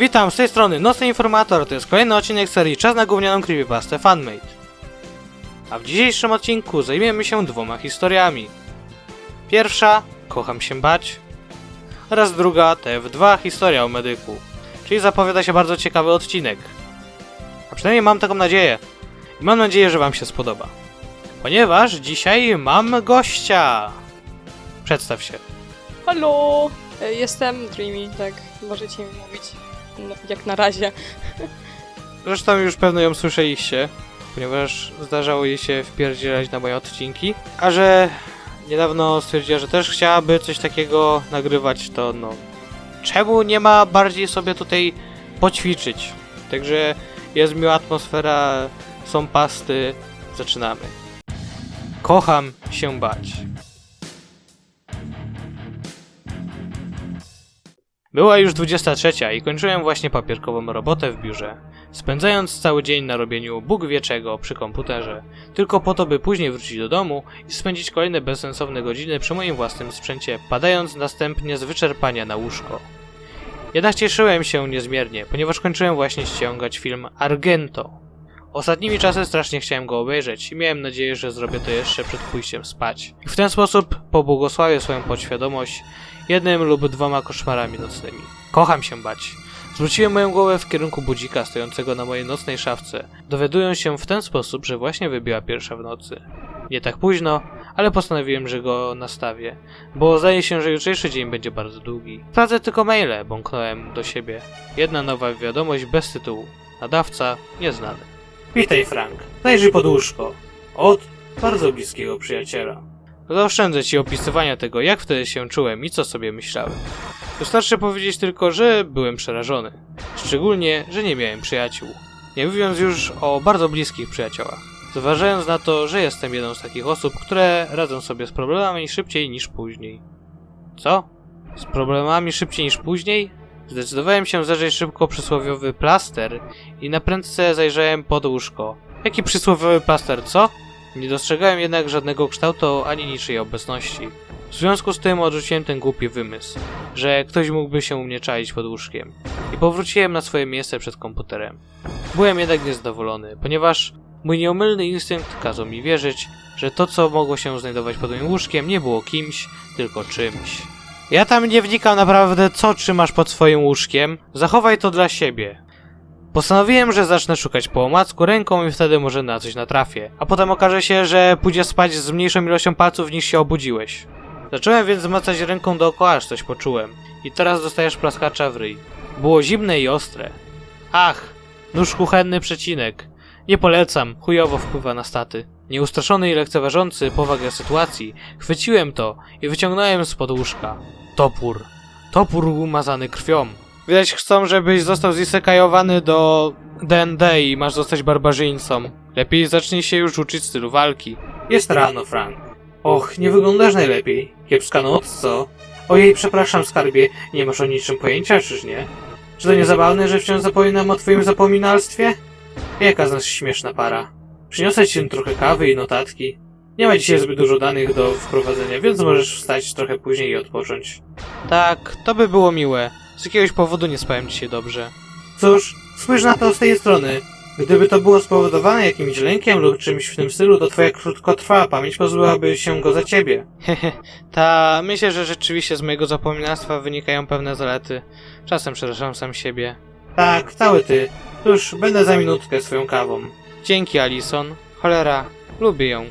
Witam, z tej strony Nocny Informator, to jest kolejny odcinek serii Czas na gównianą creepypastę Fanmade. A w dzisiejszym odcinku zajmiemy się dwoma historiami. Pierwsza, Kocham się bać, oraz druga, TF2, Historia o medyku. Czyli zapowiada się bardzo ciekawy odcinek. A przynajmniej mam taką nadzieję. I mam nadzieję, że wam się spodoba. Ponieważ dzisiaj mam gościa. Przedstaw się. Halo! E, Jestem Dreamy, tak możecie mi mówić. No, jak na razie. Zresztą już pewno ją słyszeliście, ponieważ zdarzało jej się wpierdzielać na moje odcinki. A że niedawno stwierdziła, że też chciałaby coś takiego nagrywać, to no... Czemu nie ma bardziej sobie tutaj poćwiczyć? Także jest miła atmosfera, są pasty, zaczynamy. Kocham się bać. Była już 23 i kończyłem właśnie papierkową robotę w biurze, spędzając cały dzień na robieniu Bóg wie czego przy komputerze, tylko po to, by później wrócić do domu i spędzić kolejne bezsensowne godziny przy moim własnym sprzęcie, padając następnie z wyczerpania na łóżko. Jednak cieszyłem się niezmiernie, ponieważ kończyłem właśnie ściągać film Argento. Ostatnimi czasy strasznie chciałem go obejrzeć i miałem nadzieję, że zrobię to jeszcze przed pójściem spać. I w ten sposób pobłogosławię swoją podświadomość jednym lub dwoma koszmarami nocnymi. Kocham się bać. Zwróciłem moją głowę w kierunku budzika stojącego na mojej nocnej szafce, dowiadując się w ten sposób, że właśnie wybiła pierwsza w nocy. Nie tak późno, ale postanowiłem, że go nastawię, bo zdaje się, że jutrzejszy dzień będzie bardzo długi. Sprawdzę tylko maile, bąknąłem do siebie. Jedna nowa wiadomość bez tytułu. Nadawca nieznany. Witaj Frank. Zajrzyj pod łóżko. Od bardzo bliskiego przyjaciela. Zaoszczędzę ci opisywania tego, jak wtedy się czułem i co sobie myślałem. Wystarczy powiedzieć tylko, że byłem przerażony. Szczególnie, że nie miałem przyjaciół. Nie mówiąc już o bardzo bliskich przyjaciołach. Zważając na to, że jestem jedną z takich osób, które radzą sobie z problemami szybciej niż później. Co? Z problemami szybciej niż później? Zdecydowałem się zajrzeć szybko przysłowiowy plaster i na prędce zajrzałem pod łóżko. Jaki przysłowiowy plaster, co? Nie dostrzegałem jednak żadnego kształtu ani niczyjej obecności. W związku z tym odrzuciłem ten głupi wymysł, że ktoś mógłby się u mnie czaić pod łóżkiem. I powróciłem na swoje miejsce przed komputerem. Byłem jednak niezadowolony, ponieważ mój nieomylny instynkt kazał mi wierzyć, że to co mogło się znajdować pod moim łóżkiem nie było kimś, tylko czymś. Ja tam nie wnikam naprawdę co trzymasz pod swoim łóżkiem, zachowaj to dla siebie. Postanowiłem, że zacznę szukać po omacku ręką i wtedy może na coś natrafię, a potem okaże się, że pójdziesz spać z mniejszą ilością palców niż się obudziłeś. Zacząłem więc zmacać ręką dookoła, aż coś poczułem. I teraz dostajesz plaskacza w ryj. Było zimne i ostre. Ach, nóż kuchenny przecinek. Nie polecam, chujowo wpływa na staty. Nieustraszony i lekceważący powagę sytuacji, chwyciłem to i wyciągnąłem spod łóżka. Topór. Topór umazany krwią. Widać chcą, żebyś został zisekajowany do D&D i masz zostać barbarzyńcą. Lepiej zacznij się już uczyć stylu walki. Jest rano, Frank. Och, nie wyglądasz najlepiej. Kiepska noc, co? Ojej, przepraszam, skarbie, nie masz o niczym pojęcia, czyż nie? Czy to nie zabawne, że wciąż zapominam o twoim zapominalstwie? Jaka z nas śmieszna para. Przyniosę ci trochę kawy i notatki. Nie ma dzisiaj zbyt dużo danych do wprowadzenia, więc możesz wstać trochę później i odpocząć. Tak, to by było miłe. Z jakiegoś powodu nie spałem dzisiaj dobrze. Cóż, spójrz na to z tej strony. Gdyby to było spowodowane jakimś lękiem lub czymś w tym stylu, to twoja krótkotrwała pamięć pozbyłaby się go za ciebie. Hehe, ta, myślę, że rzeczywiście z mojego zapominalstwa wynikają pewne zalety. Czasem przepraszam sam siebie. Tak, cały ty. Już będę za minutkę swoją kawą. Dzięki, Alison. Cholera, lubię ją.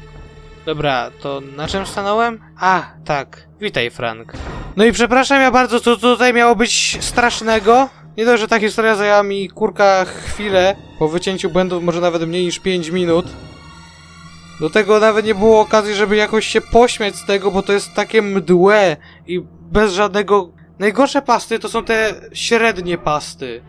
Dobra, to na czym stanąłem? A, tak. Witaj, Frank. No i przepraszam ja bardzo, co tutaj miało być strasznego? Nie dość, że ta historia zajęła mi kurka chwilę, po wycięciu błędów może nawet mniej niż 5 minut. Do tego nawet nie było okazji, żeby jakoś się pośmiać z tego, bo to jest takie mdłe i bez żadnego... Najgorsze pasty to są te średnie pasty.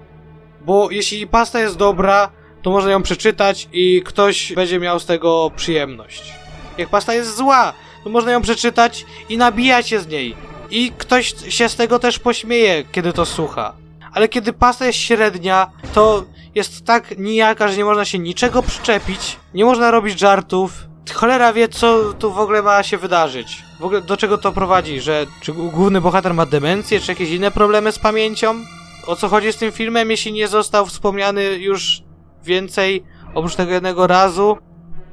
Bo jeśli pasta jest dobra, to można ją przeczytać i ktoś będzie miał z tego przyjemność. Jak pasta jest zła, to można ją przeczytać i nabijać się z niej. I ktoś się z tego też pośmieje, kiedy to słucha. Ale kiedy pasta jest średnia, to jest tak nijaka, że nie można się niczego przyczepić, nie można robić żartów. Cholera wie, co tu w ogóle ma się wydarzyć. W ogóle do czego to prowadzi, że czy główny bohater ma demencję, czy jakieś inne problemy z pamięcią? o co chodzi z tym filmem, jeśli nie został wspomniany już więcej oprócz tego jednego razu,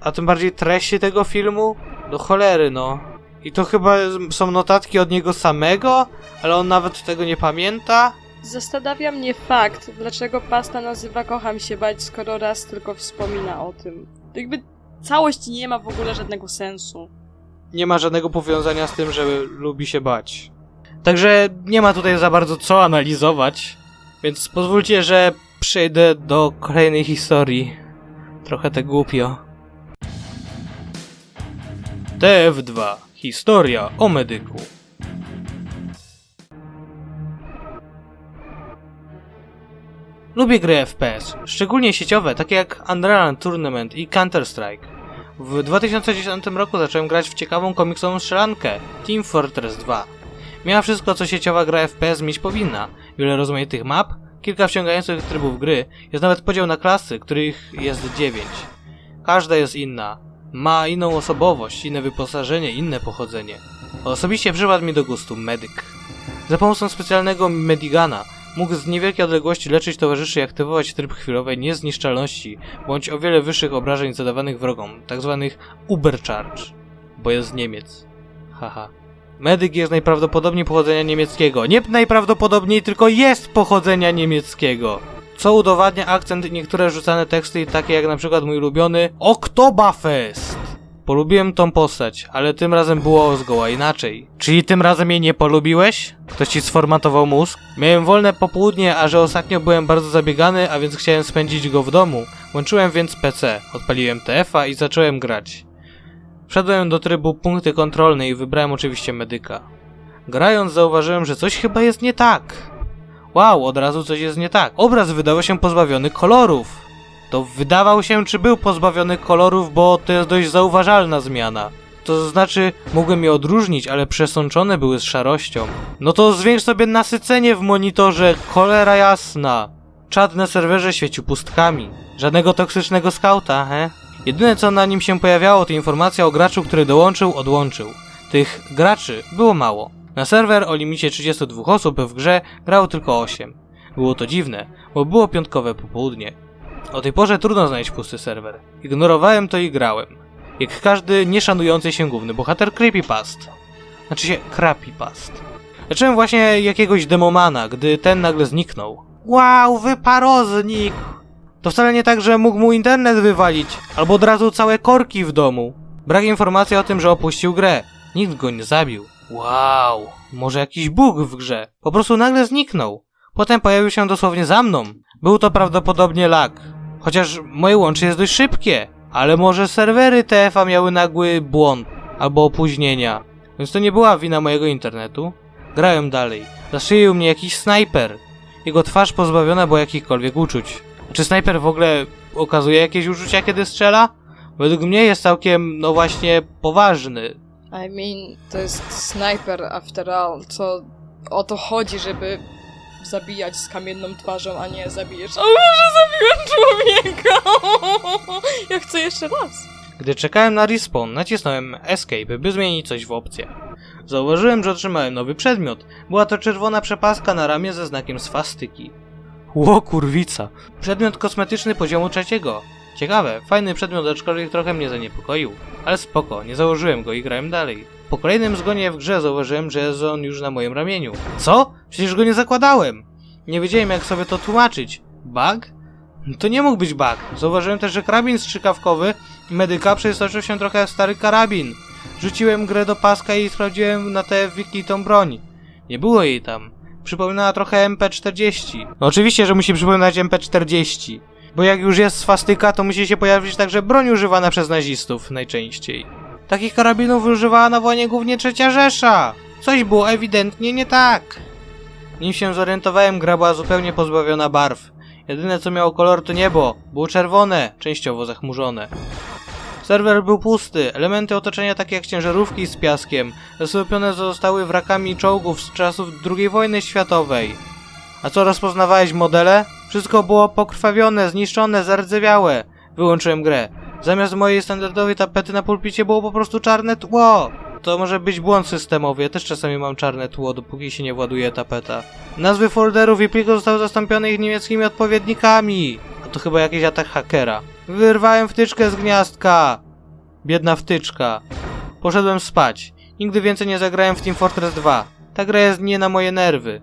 a tym bardziej treści tego filmu? Do cholery, no. I to chyba są notatki od niego samego, ale on nawet tego nie pamięta. Zastanawia mnie fakt, dlaczego pasta nazywa Kocham się bać, skoro raz tylko wspomina o tym. Jakby całość nie ma w ogóle żadnego sensu. Nie ma żadnego powiązania z tym, że lubi się bać. Także nie ma tutaj za bardzo co analizować, więc pozwólcie, że przejdę do kolejnej historii. Trochę te głupio. TF2. Historia o medyku. Lubię gry FPS, szczególnie sieciowe, takie jak Unreal Tournament i Counter-Strike. W 2010 roku zacząłem grać w ciekawą komiksową strzelankę Team Fortress 2. Miała wszystko, co sieciowa gra FPS mieć powinna. Wiele rozmaitych map, kilka wciągających trybów gry, jest nawet podział na klasy, których jest 9. Każda jest inna. Ma inną osobowość, inne wyposażenie, inne pochodzenie. Osobiście przypadł mi do gustu medyk. Za pomocą specjalnego medigana mógł z niewielkiej odległości leczyć towarzyszy i aktywować tryb chwilowej niezniszczalności, bądź o wiele wyższych obrażeń zadawanych wrogom, tzw. Ubercharge, bo jest z Niemiec. Haha. Medyk jest najprawdopodobniej pochodzenia niemieckiego. Nie najprawdopodobniej, tylko jest pochodzenia niemieckiego. Co udowadnia akcent i niektóre rzucane teksty, takie jak na przykład mój ulubiony Oktoberfest. Polubiłem tą postać, ale tym razem było zgoła inaczej. Czyli tym razem jej nie polubiłeś? Ktoś ci sformatował mózg? Miałem wolne popołudnie, a że ostatnio byłem bardzo zabiegany, a więc chciałem spędzić go w domu. Włączyłem więc PC, odpaliłem TF-a i zacząłem grać. Wszedłem do trybu punkty kontrolne i wybrałem oczywiście medyka. Grając zauważyłem, że coś chyba jest nie tak. Wow, od razu coś jest nie tak. Obraz wydawał się pozbawiony kolorów. To wydawał się, czy był pozbawiony kolorów, bo to jest dość zauważalna zmiana. To znaczy, mogłem je odróżnić, ale przesączone były z szarością. No to zwiększ sobie nasycenie w monitorze, cholera jasna. Czad na serwerze świecił pustkami. Żadnego toksycznego skauta, he? Jedyne co na nim się pojawiało to informacja o graczu, który dołączył, odłączył. Tych graczy było mało. Na serwer o limicie 32 osób w grze grało tylko 8. Było to dziwne, bo było piątkowe popołudnie. O tej porze trudno znaleźć pusty serwer. Ignorowałem to i grałem. Jak każdy nieszanujący się główny bohater Creepypast. Znaczy się Creepypast. Leczyłem właśnie jakiegoś demomana, gdy ten nagle zniknął. Wow, wyparoznik! To wcale nie tak, że mógł mu internet wywalić, albo od razu całe korki w domu. Brak informacji o tym, że opuścił grę. Nikt go nie zabił. Wow, może jakiś bóg w grze. Po prostu nagle zniknął. Potem pojawił się dosłownie za mną. Był to prawdopodobnie lag. Chociaż moje łącze jest dość szybkie. Ale może serwery TF-a miały nagły błąd albo opóźnienia. Więc to nie była wina mojego internetu. Grałem dalej. Zaszylił mnie jakiś snajper. Jego twarz pozbawiona była jakichkolwiek uczuć. Czy snajper w ogóle okazuje jakieś uczucia, kiedy strzela? Według mnie jest całkiem, no właśnie, poważny. I mean, to jest sniper after all, co o to chodzi, żeby zabijać z kamienną twarzą, a nie zabijesz. O może zabiłem człowieka! Ja chcę jeszcze raz. Gdy czekałem na respawn, nacisnąłem Escape, by zmienić coś w opcjach. Zauważyłem, że otrzymałem nowy przedmiot. Była to czerwona przepaska na ramię ze znakiem swastyki. Ło kurwica. Przedmiot kosmetyczny poziomu trzeciego. Ciekawe, fajny przedmiot, aczkolwiek trochę mnie zaniepokoił. Ale spoko, nie założyłem go i grałem dalej. Po kolejnym zgonie w grze zauważyłem, że jest on już na moim ramieniu. Co? Przecież go nie zakładałem! Nie wiedziałem jak sobie to tłumaczyć. Bug? To nie mógł być bug. Zauważyłem też, że karabin strzykawkowy medyka przestoczył się trochę w stary karabin. Rzuciłem grę do paska i sprawdziłem na te wiki tą broń. Nie było jej tam. Przypominała trochę MP40. No oczywiście, że musi przypominać MP40. Bo jak już jest swastyka, to musi się pojawić także broń używana przez nazistów najczęściej. Takich karabinów używała na wojnie głównie trzecia Rzesza. Coś było ewidentnie nie tak. Nim się zorientowałem, gra była zupełnie pozbawiona barw. Jedyne co miało kolor to niebo. Było czerwone, częściowo zachmurzone. Serwer był pusty, elementy otoczenia takie jak ciężarówki z piaskiem zasypione zostały wrakami czołgów z czasów II wojny światowej. A co rozpoznawałeś modele? Wszystko było pokrwawione, zniszczone, zardzewiałe. Wyłączyłem grę. Zamiast mojej standardowej tapety na pulpicie było po prostu czarne tło. To może być błąd systemowy, ja też czasami mam czarne tło, dopóki się nie właduje tapeta. Nazwy folderów i plików zostały zastąpione ich niemieckimi odpowiednikami. A to chyba jakiś atak hakera. Wyrwałem wtyczkę z gniazdka. Biedna wtyczka. Poszedłem spać. Nigdy więcej nie zagrałem w Team Fortress 2. Ta gra jest nie na moje nerwy.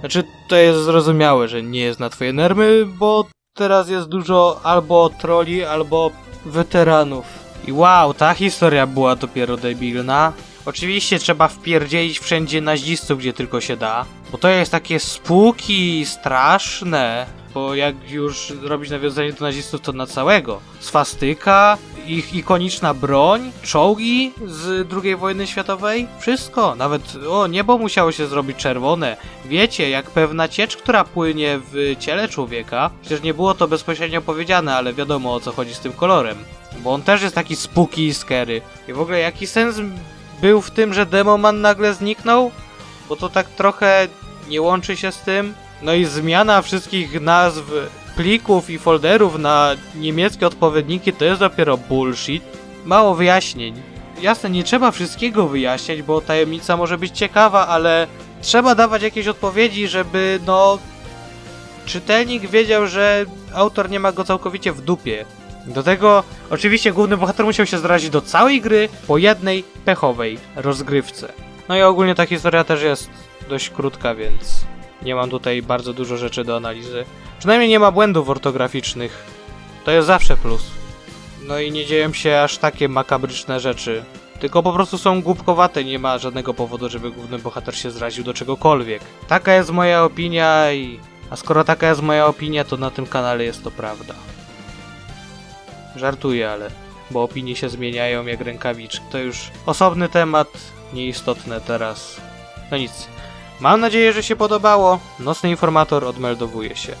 Znaczy, to jest zrozumiałe, że nie jest na twoje nerwy, bo teraz jest dużo albo troli, albo weteranów. I wow, ta historia była dopiero debilna. Oczywiście trzeba wpierdzielić wszędzie nazistów, gdzie tylko się da, bo to jest takie spooky, straszne. Bo jak już robić nawiązanie do nazistów, to na całego. Swastyka, ich ikoniczna broń, czołgi z II wojny światowej, wszystko. Nawet, o, niebo musiało się zrobić czerwone. Wiecie, jak pewna ciecz, która płynie w ciele człowieka. Przecież nie było to bezpośrednio powiedziane, ale wiadomo o co chodzi z tym kolorem. Bo on też jest taki spooky i. I w ogóle jaki sens był w tym, że Demoman nagle zniknął? Bo to tak trochę nie łączy się z tym. No i zmiana wszystkich nazw plików i folderów na niemieckie odpowiedniki to jest dopiero bullshit. Mało wyjaśnień. Jasne, nie trzeba wszystkiego wyjaśniać, bo tajemnica może być ciekawa, ale trzeba dawać jakieś odpowiedzi, żeby no czytelnik wiedział, że autor nie ma go całkowicie w dupie. Do tego oczywiście główny bohater musiał się zrazić do całej gry po jednej pechowej rozgrywce. No i ogólnie ta historia też jest dość krótka, więc nie mam tutaj bardzo dużo rzeczy do analizy. Przynajmniej nie ma błędów ortograficznych. To jest zawsze plus. No i nie dzieją się aż takie makabryczne rzeczy. Tylko po prostu są głupkowate, nie ma żadnego powodu, żeby główny bohater się zraził do czegokolwiek. Taka jest moja opinia i... A skoro taka jest moja opinia, to na tym kanale jest to prawda. Żartuję, ale... Bo opinie się zmieniają jak rękawiczki. To już osobny temat, nieistotne teraz. No nic. Mam nadzieję, że się podobało. Nocny informator odmeldowuje się.